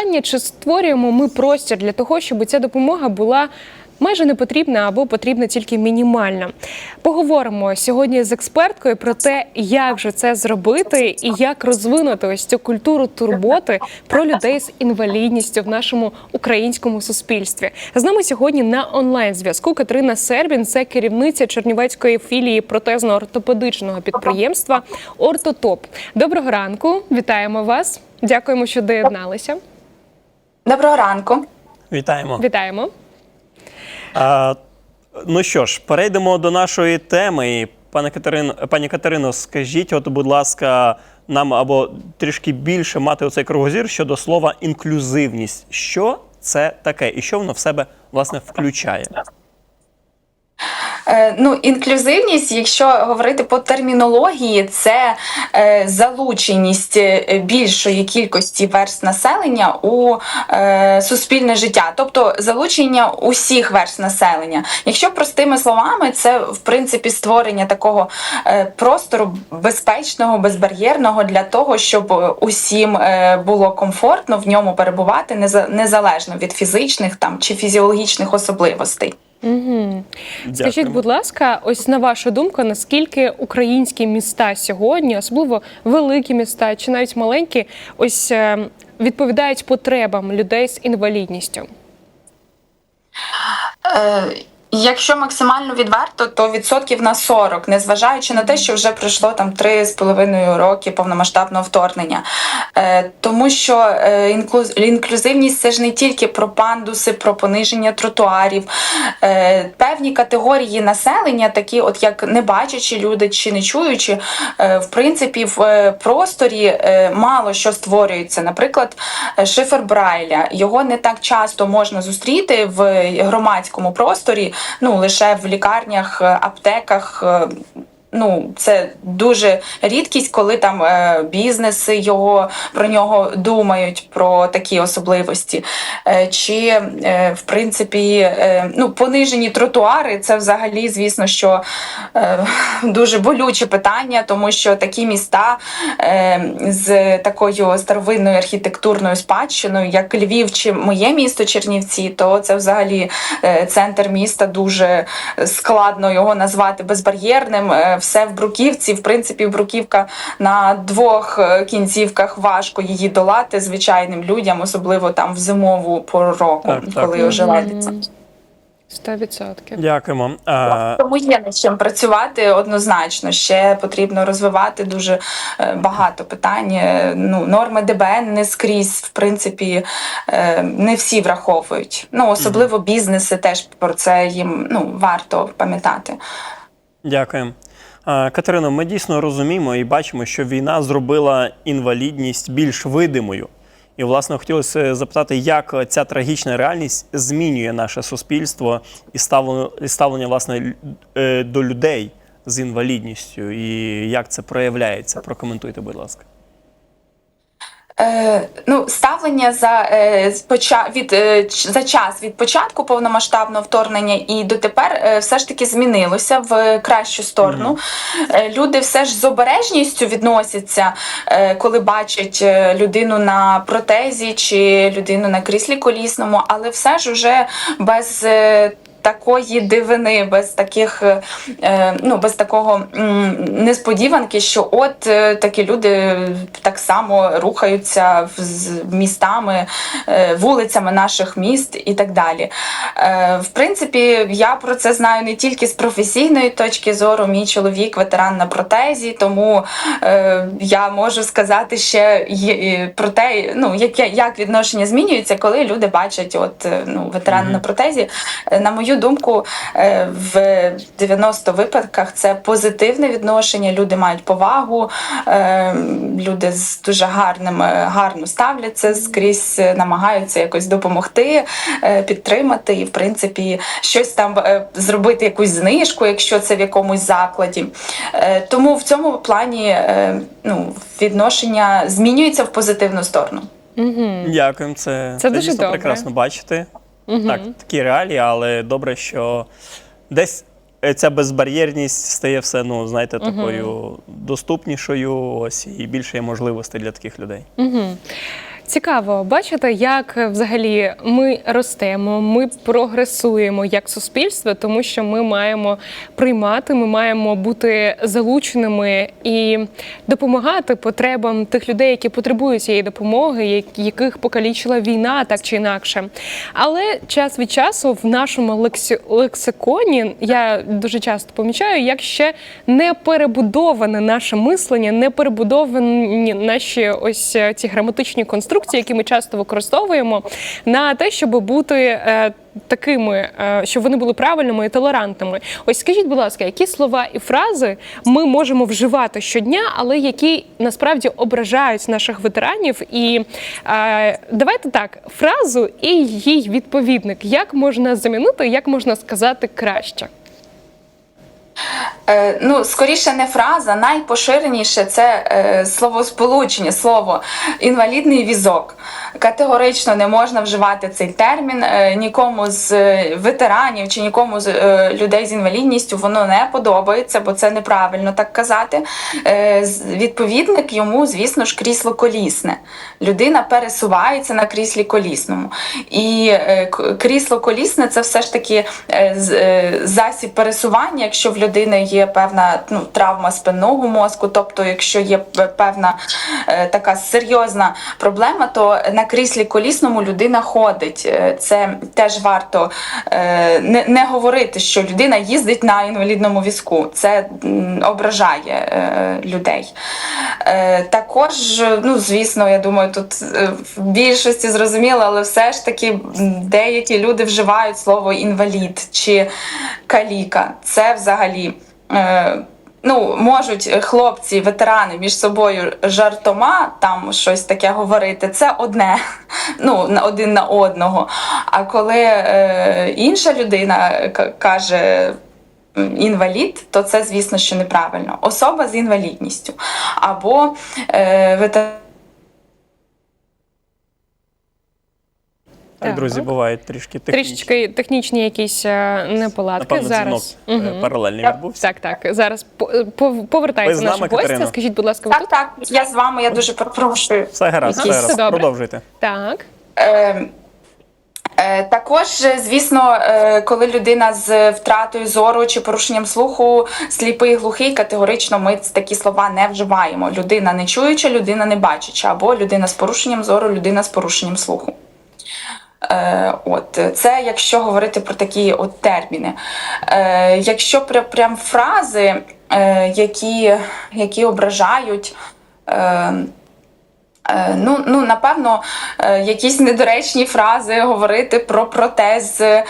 питання: чи створюємо ми простір для того, щоб ця допомога була майже не потрібна або потрібна тільки мінімальна? Поговоримо сьогодні з експерткою про те, як же це зробити і як розвинути ось цю культуру турботи про людей з інвалідністю в нашому українському суспільстві. З нами сьогодні на онлайн зв'язку Катерина Сербін, це керівниця Чернівецької філії протезно-ортопедичного підприємства Ортотоп. Доброго ранку, вітаємо вас. Дякуємо, що доєдналися. Доброго ранку. Вітаємо. Вітаємо. А, ну що ж, перейдемо до нашої теми. Пане Катерино, пані Катерино, скажіть, от, будь ласка, нам або трішки більше мати оцей кругозір щодо слова інклюзивність. Що це таке і що воно в себе власне включає? Е, Ну, інклюзивність, якщо говорити по термінології, це е, залученість е, більшої кількості верст населення у суспільне життя, тобто залучення усіх верст населення. Якщо простими словами, це в принципі створення такого простору безпечного, безбар'єрного для того, щоб усім було комфортно в ньому перебувати неза- незалежно від фізичних там чи фізіологічних особливостей. Угу. Скажіть, будь ласка, ось на вашу думку, наскільки українські міста сьогодні, особливо великі міста чи навіть маленькі, ось е, відповідають потребам людей з інвалідністю? Е, Якщо максимально відверто, то відсотків на 40, незважаючи на те, що вже пройшло там 3,5 роки повномасштабного вторгнення. Е, тому що е, інклюз- інклюзивність це ж не тільки про пандуси, про пониження тротуарів. Е, певні категорії населення, такі, от як небачачі люди чи не чуючі, е, в принципі, в е, просторі е, мало що створюється. Наприклад, е, шифер Брайля. Його не так часто можна зустріти в громадському просторі, ну лише в лікарнях, е, аптеках. Ну, це дуже рідкість, коли там е, бізнеси його про нього думають про такі особливості. Е, чи е, в принципі ну, понижені тротуари це взагалі, звісно, що дуже болюче питання, тому що такі міста з такою старовинною архітектурною спадщиною, як Львів чи моє місто Чернівці, то це взагалі центр міста дуже складно його назвати безбар'єрним. Все в бруківці. В принципі, бруківка на двох е, кінцівках важко її долати звичайним людям, особливо там в зимову пору року, Так, так. коли ожеледиться. Сто відсотків. Дякуємо. А, Тому є над чим працювати однозначно. Ще потрібно розвивати дуже е, багато питань. Е, Ну, норми ДБН не скрізь, в принципі, не всі враховують. Ну, особливо бізнеси теж про це їм ну, варто пам'ятати. Дякуємо. А, Катерино, ми дійсно розуміємо і бачимо, що війна зробила інвалідність більш видимою. І, власне, хотілося запитати, як ця трагічна реальність змінює наше суспільство і ставлення власне, е, до людей з інвалідністю, і як це проявляється. Прокоментуйте, будь ласка. Е, ну, ставлення за, е, від, е, за час від початку повномасштабного вторгнення і дотепер е, все ж таки змінилося в кращу сторону. Е, люди все ж з обережністю відносяться, е, коли бачать людину на протезі чи людину на кріслі колісному, але все ж уже без. е, Такої дивини, без таких, е, е, ну без такого несподіванки, що от е, такі люди так само рухаються з містами, вулицями наших міст і так далі. В принципі, я про це знаю не тільки з професійної точки зору. Мій чоловік ветеран на протезі, тому я можу сказати ще про те, ну яке як відношення змінюється, коли люди бачать, от ну ветерана Мгм. на протезі. На мою думку, е, в 90 випадках це позитивне відношення. Люди мають повагу, е, люди з дуже гарним е, гарно ставляться скрізь, намагаються якось допомогти, підтримати і, в принципі, щось там зробити, якусь знижку, якщо це в якомусь закладі. Тому в цьому плані ну, відношення змінюється в позитивну сторону. Угу. Дякуємо. Це, Це дуже дійсно добре. прекрасно бачити. Угу. Так, такі реалії, але добре, що десь е, ця безбар'єрність стає все, ну, знаєте, такою доступнішою, ось і більше є можливостей для таких людей. Угу. Цікаво бачите, як е, взагалі ми ростемо, ми прогресуємо як суспільство, тому що ми маємо приймати, ми маємо бути залученими і допомагати потребам тих людей, які потребують цієї допомоги, яких покалічила війна, так чи інакше. Але час від часу в нашому лексі- лексиконі я дуже часто помічаю, як ще не перебудоване наше мислення, не перебудовані наші ось е, ці граматичні конструкції, які ми часто використовуємо, на те, щоб бути. е, Такими, е, щоб вони були правильними і толерантними. Ось скажіть, будь ласка, які слова і фрази ми можемо вживати щодня, але які насправді ображають наших ветеранів? І е, давайте так, фразу і її відповідник. Як можна замінити, як можна сказати краще? Е, ну, скоріше не фраза, найпоширеніше це е, словосполучення, слово інвалідний візок. Категорично не можна вживати цей термін. Е, нікому з е, ветеранів чи нікому з е, людей з інвалідністю воно не подобається, бо це неправильно так казати. Відповідник йому, звісно ж, крісло колісне. Людина пересувається на кріслі колісному. І крісло колісне це все ж таки засіб пересування, якщо в людини є певна ну, травма спинного мозку, тобто, якщо є певна така серйозна проблема, то на кріслі колісному людина ходить. Е, Це теж варто е, не, не говорити, що людина їздить на інвалідному візку. Це ображає е, людей. Також, ну звісно, я думаю, тут в більшості зрозуміло, але все ж таки деякі люди вживають слово інвалід чи каліка. Це взагалі. Е, Ну, можуть хлопці, ветерани між собою жартома там щось таке говорити, це одне, ну один на одного. А коли е, інша людина каже інвалід, то це, звісно, що неправильно. Особа з інвалідністю або е, ветеран. Так, Так. друзі, бувають трішки технічні. Трішечки технічні якісь е, неполадки. Напевно, зараз дзвінок е, Мгм. паралельний Так, відбувся. так, так. Зараз по- по- повертається Ви з наша нами, гостя. Скажіть, будь ласка, ви Так, тут? так, я з вами, я дуже перепрошую. Все гаразд, все все гаразд. добре. Продовжуйте. Так. Е, е, Також, е, звісно, е, коли людина з втратою зору чи порушенням слуху, сліпий, глухий, категорично ми такі слова не вживаємо. Людина не чуюча, людина не бачуча, або людина з порушенням зору, людина з порушенням слуху. Е, От це якщо говорити про такі от терміни. Е, Якщо прям, фрази, е, які, які ображають. Е, Ну, ну напевно, е, якісь недоречні фрази говорити про протез. Е,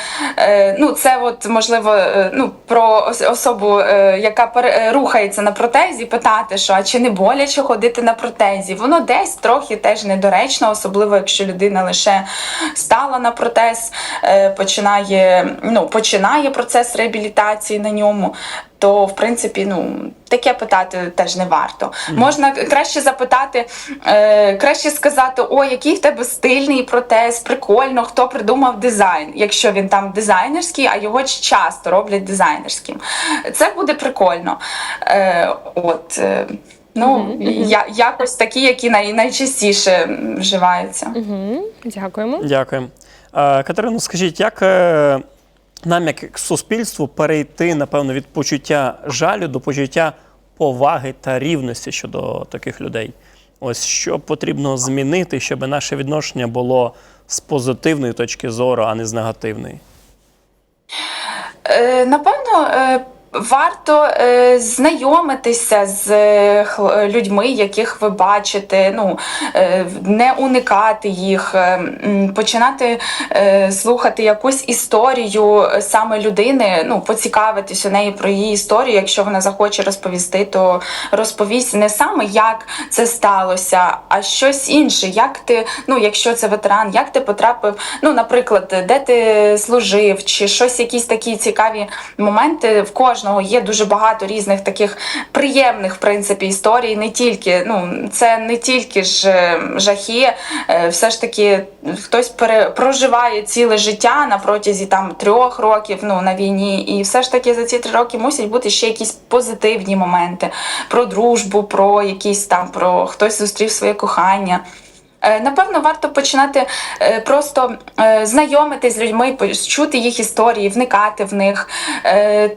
Ну, це от можливо ну, про особу, яка рухається на протезі, питати, що а чи не боляче ходити на протезі. Воно десь трохи теж недоречно, особливо якщо людина лише стала на протез, починає, ну, починає процес реабілітації на ньому. То, в принципі, ну таке питати теж не варто. Можна краще запитати, е, краще сказати: о, який в тебе стильний протез, прикольно, хто придумав дизайн, якщо він там дизайнерський, а його часто роблять дизайнерським. Це буде прикольно. Е, от, е, ну, я, якось такі, які най, найчастіше вживаються. Угу. Дякуємо. Дякую. Е, Катерино, скажіть, як е, нам, як суспільству, перейти, напевно, від почуття жалю до почуття поваги та рівності щодо таких людей? Ось що потрібно змінити, щоб наше відношення було з позитивної точки зору, а не з негативної? Е, Напевно, е, варто е, знайомитися з е, людьми, яких ви бачите, ну е, не уникати їх, е, починати е, слухати якусь історію саме людини, ну поцікавитись у неї про її історію. Якщо вона захоче розповісти, то розповість не саме як це сталося, а щось інше. Як ти, ну якщо це ветеран, як ти потрапив, ну, наприклад, де ти служив, чи щось, якісь такі цікаві моменти. В кожного є дуже багато різних таких приємних, в принципі, історій. Не тільки, ну це не тільки ж е, жахи, е, все ж таки хтось пере, проживає ціле життя на протязі там трьох років ну, на війні, і все ж таки за ці три роки мусять бути ще якісь позитивні моменти про дружбу, про якісь там про хтось зустрів своє кохання. Е, Напевно, варто починати е, просто е, знайомитись з людьми, по- чути їх історії, вникати в них.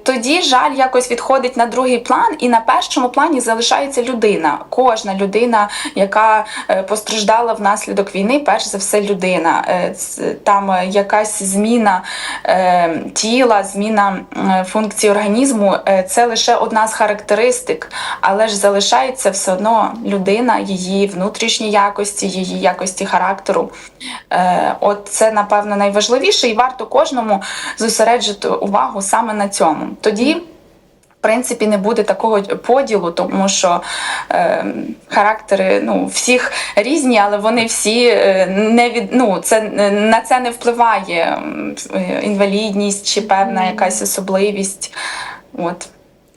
Тоді жаль якось відходить на другий план, і на першому плані залишається людина. Кожна людина, яка постраждала внаслідок війни, перш за все людина. Там якась зміна тіла, зміна функції організму це лише одна з характеристик, але ж залишається все одно людина, її внутрішні якості, її якості характеру. Е, От це, напевно, найважливіше, і варто кожному зосереджити увагу саме на цьому. Тоді. В принципі, не буде такого поділу, тому що е, характери ну, всіх різні, але вони всі е, не від ну, це на це не впливає е, інвалідність чи певна якась особливість. От.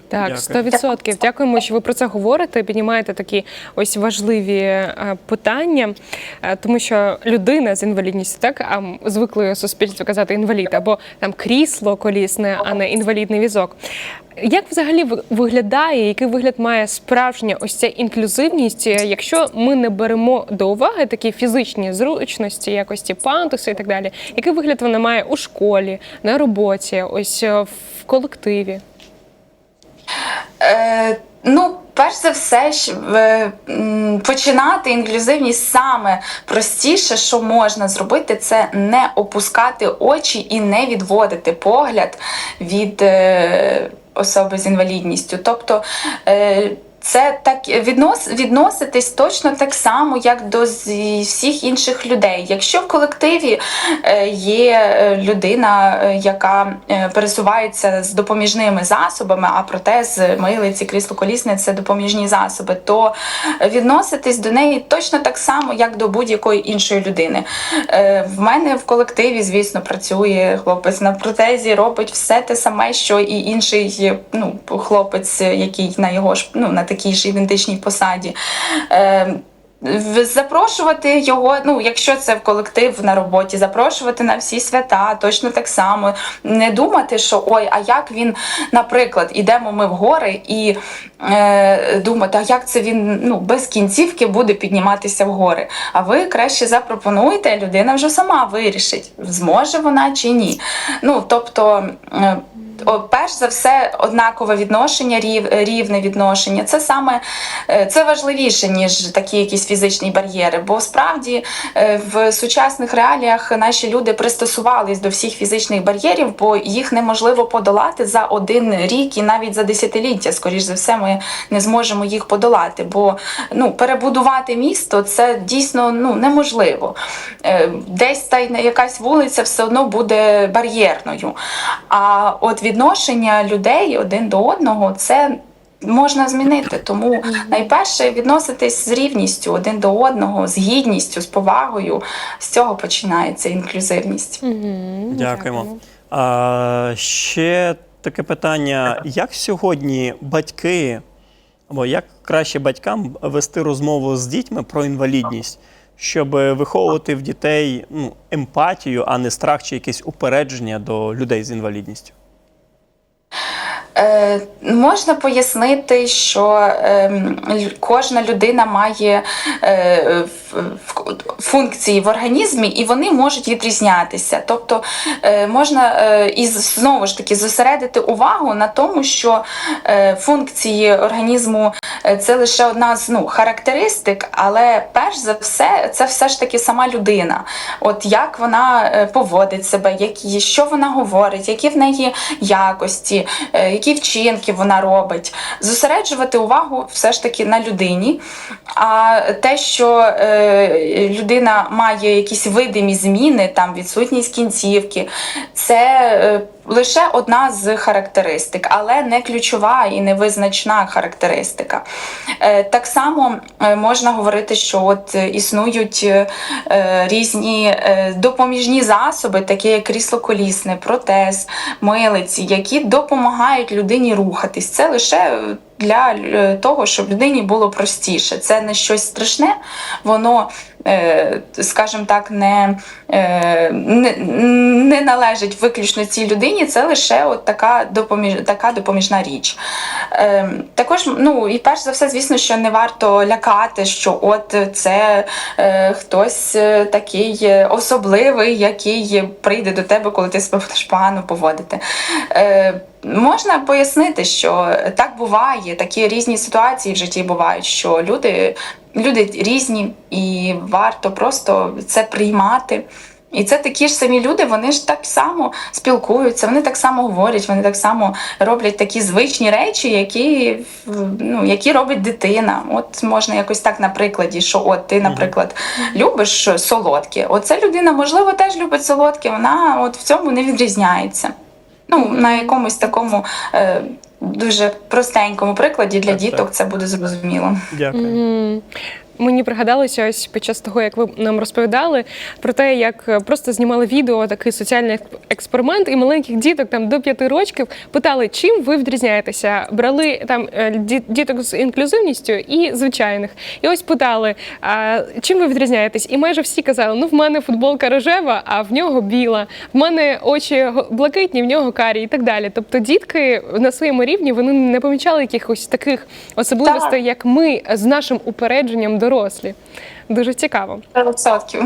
Так, Дякую. 100%. Дякуємо, що ви про це говорите. Піднімаєте такі ось важливі е, питання, Е, тому що людина з інвалідністю, так а звикли суспільство казати інвалід або там крісло колісне, а не інвалідний візок. Як взагалі ви- виглядає, який вигляд має справжня ось ця інклюзивність, е, якщо ми не беремо до уваги такі фізичні зручності, якості пантуси і так далі? Який вигляд вона має у школі, на роботі, ось в колективі? Е, ну, перш за все, починати інклюзивність саме простіше, що можна зробити, це не опускати очі і не відводити погляд від е, особи з інвалідністю. Тобто е, це так віднос, відноситись точно так само, як до всіх інших людей. Якщо в колективі е, є е, людина, е, яка пересувається з допоміжними засобами, а протез, милиці, крісло колісне це допоміжні засоби, то відноситись до неї точно так само, як до будь-якої іншої людини. В мене в колективі, звісно, працює хлопець на протезі, робить все те саме, що і інший ну, хлопець, який на його ж ну, на такій ж ідентичній посаді. Е, Запрошувати його, ну якщо це в колектив на роботі, запрошувати на всі свята, точно так само. Не думати, що ой, а як він, наприклад, ідемо ми в гори і е, думати, а як це він ну, без кінцівки буде підніматися в гори. А ви краще запропонуйте, людина вже сама вирішить, зможе вона чи ні. Ну тобто. е, Перш за все, однакове відношення, рів, рівне відношення. Це саме е, це важливіше, ніж такі якісь фізичні бар'єри. Бо справді е, в сучасних реаліях наші люди пристосувались до всіх фізичних бар'єрів, бо їх неможливо подолати за один рік і навіть за десятиліття. Скоріш за все, ми не зможемо їх подолати. Бо ну, перебудувати місто це дійсно ну, неможливо. Е, Десь та якась вулиця все одно буде бар'єрною. А от відношення людей один до одного це. Можна змінити, тому найперше відноситись з рівністю один до одного, з гідністю, з повагою. З цього починається інклюзивність. Дякуємо. А, ще таке питання: як сьогодні батьки, або як краще батькам вести розмову з дітьми про інвалідність, щоб виховувати в дітей ну, емпатію, а не страх чи якесь упередження до людей з інвалідністю? Е, можна пояснити, що е, кожна людина має е, функції в організмі, і вони можуть відрізнятися. Тобто е, можна і знову ж таки зосередити увагу на тому, що функції організму це лише одна з ну, характеристик, але перш за все, це все ж таки сама людина. От як вона поводить себе, які, що вона говорить, які в неї якості, е, які вчинки вона робить. Зосереджувати увагу все ж таки на людині. А те, що е, людина має якісь видимі зміни, там відсутність кінцівки, це е, лише одна з характеристик, але не ключова і не визначна характеристика. Е, Так само е, можна говорити, що от існують е, різні допоміжні засоби, такі як крісло колісне, протез, милиці, які допомагають людині рухатись. Це лише для е, того, щоб людині було простіше. Це не щось страшне, воно е, скажімо так, не, е, не, не належить виключно цій людині, це лише от така, допоміж, така допоміжна річ. Е, також, ну і перш за все, звісно, що не варто лякати, що от це е, хтось е, такий особливий, який прийде до тебе, коли ти себе будеш погано поводити. Е, Можна пояснити, що так буває, такі різні ситуації в житті бувають, що люди, люди різні, і варто просто це приймати. І це такі ж самі люди, вони ж так само спілкуються, вони так само говорять, вони так само роблять такі звичні речі, які, ну, які робить дитина. От можна якось так на прикладі, що от ти, наприклад, любиш солодке. Оця людина, можливо, теж любить солодке, вона от в цьому не відрізняється. Ну, на якомусь такому е, дуже простенькому прикладі для Так, діток так. це буде зрозуміло. Дякую. Мені пригадалося ось під час того, як ви нам розповідали про те, як е, просто знімали відео, такий соціальний експеримент, і маленьких діток там до п'яти років питали, чим ви відрізняєтеся. Брали там е, діток з інклюзивністю і звичайних. І ось питали, а, чим ви відрізняєтесь? І майже всі казали: ну в мене футболка рожева, а в нього біла, в мене очі блакитні, в нього карі і так далі. Тобто дітки на своєму рівні вони не помічали якихось таких особливостей, як ми з нашим упередженням дорослі. Дуже цікаво. 100%.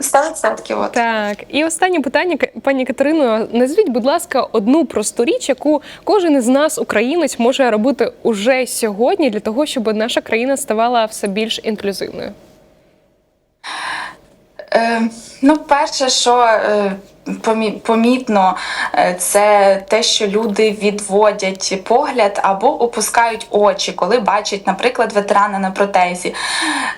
100% от. Так, і останнє питання, пані Катерино. Назвіть, будь ласка, одну просту річ, яку кожен із нас, українець, може робити уже сьогодні для того, щоб наша країна ставала все більш інклюзивною. Е, ну, перше, що е, помітно, е, це те, що люди відводять погляд або опускають очі, коли бачать, наприклад, ветерана на протезі.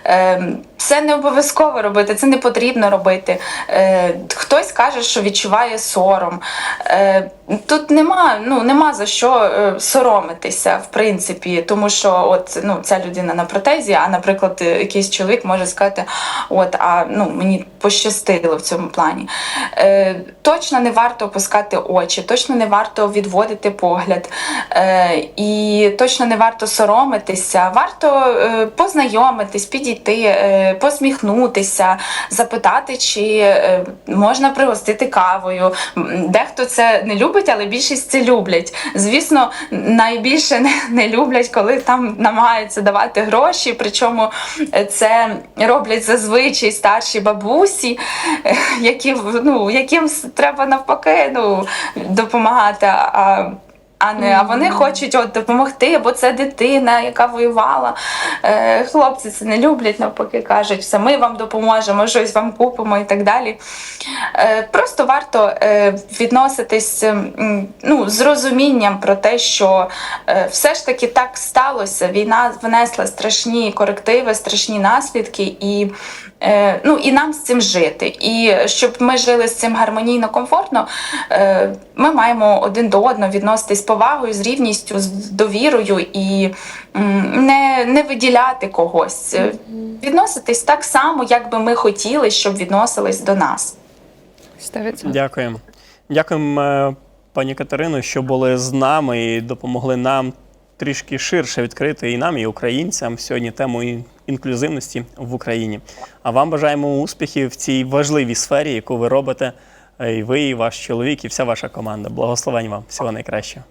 Е, це не обов'язково робити, це не потрібно робити. Е, хтось каже, що відчуває сором. Е, тут нема, ну, нема за що соромитися, в принципі, тому що от, ну, ця людина на протезі, а, наприклад, якийсь чоловік може сказати, от, а ну, мені пощастило в цьому плані. Точно не варто опускати очі, точно не варто відводити погляд, е, і точно не варто соромитися. Варто е, познайомитись, підійти, е, посміхнутися, запитати, чи можна пригостити кавою. Дехто це не любить, але більшість це люблять. Звісно, найбільше не, люблять, коли там намагаються давати гроші. Причому це роблять зазвичай старші бабусі, які ну, яким с- треба навпаки ну, допомагати. А, а не а вони хочуть от допомогти, бо це дитина, яка воювала. Е, хлопці це не люблять, навпаки кажуть, все ми вам допоможемо, щось вам купимо і так далі. Е, просто варто е, відноситись ну, з розумінням про те, що е, все ж таки так сталося. Війна внесла страшні корективи, страшні наслідки, і, е, ну, і нам з цим жити. І щоб ми жили з цим гармонійно, комфортно, е, ми маємо один до одного відноситись з повагою, з рівністю, з довірою і не, не виділяти когось. Е, Відноситись так само, як би ми хотіли, щоб відносились до нас. 100%. Дякуємо. Дякуємо, е, пані Катерино, що були з нами і допомогли нам трішки ширше відкрити і нам, і українцям сьогодні тему ін- інклюзивності в Україні. А вам бажаємо успіхів в цій важливій сфері, яку ви робите, е, і ви, і ваш чоловік, і вся ваша команда. Благословень вам, всього найкращого.